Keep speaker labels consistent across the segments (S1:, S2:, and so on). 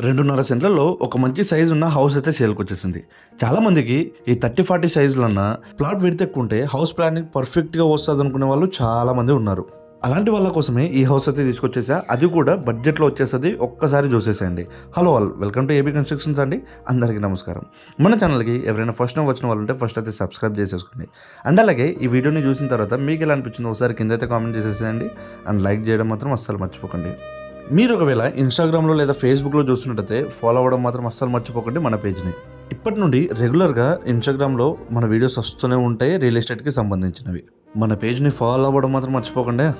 S1: రెండున్నర సెంట్లలో ఒక మంచి సైజు ఉన్న హౌస్ అయితే సేల్కి వచ్చేసింది చాలా మందికి ఈ థర్టీ ఫార్టీ సైజులన్న ప్లాట్ విడితే హౌస్ ప్లానింగ్ పర్ఫెక్ట్గా వస్తుంది అనుకునే వాళ్ళు చాలా మంది ఉన్నారు. అలాంటి వాళ్ళ కోసమే ఈ హౌస్ అయితే తీసుకొచ్చేసా. అది కూడా బడ్జెట్లో వచ్చేస్తుంది. ఒక్కసారి చూసేసేయండి. Hello all welcome to AB constructions అండి. అందరికీ నమస్కారం. మన ఛానల్కి ఎవరైనా ఫస్ట్ టైం వచ్చిన వాళ్ళు ఉంటే ఫస్ట్ అయితే సబ్స్క్రైబ్ చేసేసుకోండి. అండ్ అలాగే ఈ వీడియోని చూసిన తర్వాత మీకు ఎలా అనిపించిందో ఒకసారి కింద అయితే కామెంట్ చేసేసేయండి. అండ్ లైక్ చేయడం మాత్రం అస్సలు మర్చిపోకండి. మీరు ఒకవేళ ఇన్స్టాగ్రామ్లో లేదా ఫేస్బుక్లో చూస్తున్నట్టయితే ఫాలో అవ్వడం మాత్రం అస్సలు మర్చిపోకండి మన పేజ్ని ఇప్పటి నుండి రెగ్యులర్గా ఇన్స్టాగ్రామ్లో మన వీడియోస్ వస్తూనే ఉంటాయి రియల్ ఎస్టేట్కి సంబంధించినవి. మన పేజ్ని ఫాలో అవ్వడం మాత్రం మర్చిపోకండి.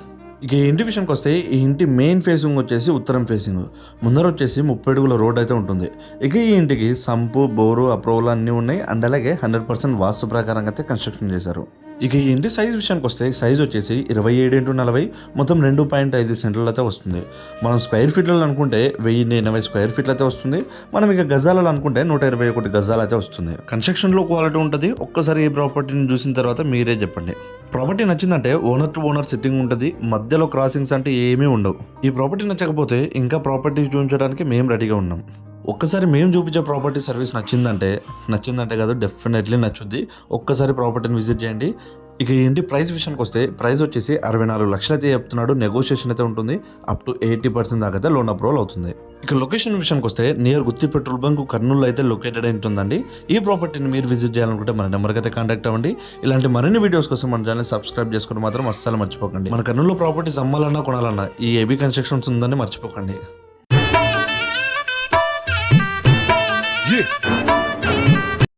S1: ఇక ఈ ఇంటి విషయంకి వస్తే ఈ ఇంటి మెయిన్ ఫేసింగ్ వచ్చేసి ఉత్తరం ఫేసింగ్ ముందర వచ్చేసి ముప్పై అడుగుల రోడ్ అయితే ఉంటుంది. ఇక ఈ ఇంటికి సంపు బోరు అప్రోవల్ అన్నీ ఉన్నాయి. అండ్ అలాగే హండ్రెడ్ పర్సెంట్ వాస్తు ప్రకారంగా అయితే కన్స్ట్రక్షన్ చేశారు. ఇక ఈ ఇంటి సైజ్ విషయానికి వస్తే సైజ్ వచ్చేసి ఇరవై ఏడు ఇంటూ నలభై మొత్తం రెండు పాయింట్ ఐదు సెంట్లతో వస్తుంది. మనం స్క్వేర్ ఫీట్లలో అనుకుంటే వెయ్యి ఎనభై స్క్వేర్ ఫీట్లతో వస్తుంది. మనం ఇక గజాలలో అనుకుంటే నూట ఇరవై ఒకటి గజాలైతే వస్తుంది. కన్స్ట్రక్షన్లో క్వాలిటీ ఉంటుంది. ఒక్కసారి ఈ ప్రాపర్టీని చూసిన తర్వాత మీరే చెప్పండి. ప్రాపర్టీ నచ్చిందంటే ఓనర్ టు ఓనర్ సిట్టింగ్ ఉంటుంది. మధ్యలో క్రాసింగ్స్ అంటే ఏమీ ఉండవు. ఈ ప్రాపర్టీ నచ్చకపోతే ఇంకా ప్రాపర్టీస్ చూపించడానికి మేము రెడీగా ఉన్నాం. ఒక్కసారి మేము చూపించే ప్రాపర్టీ సర్వీస్ నచ్చిందంటే నచ్చిందంటే కాదు డెఫినెట్లీ నచ్చుద్ది. ఒక్కసారి ప్రాపర్టీని విజిట్ చేయండి. ఇక ఏంటి ప్రైస్ విషయానికి వస్తే ప్రైస్ వచ్చేసి అరవై నాలుగు లక్షలు అయితే చెప్తున్నాడు. నెగోషియేషన్ అయితే ఉంటుంది. అప్ టు ఎయిటీ పర్సెంట్ దాకా అయితే లోన్ అప్రూవల్ అవుతుంది. ఇక లొకేషన్ విషయానికి వస్తే near Gutti petrol bunk Kurnool అయితే లొకేటెడ్ అయి ఉంటుందండి. ఈ ప్రాపర్టీని మీరు విజిట్ చేయాలనుకుంటే మన నెంబర్కి అయితే కాంటాక్ట్ అవ్వండి. ఇలాంటి మరిన్ని వీడియోస్ కోసం మన ఛానల్ సబ్స్క్రైబ్ చేసుకోవడం మాత్రం అస్సలు మర్చిపోకండి. మన కర్నూలు ప్రాపర్టీస్ అమ్మాలన్నా కొనాలన్నా ఈ ఏబీ కన్స్ట్రక్షన్స్ ఉందని మర్చిపోకండి. Yeah.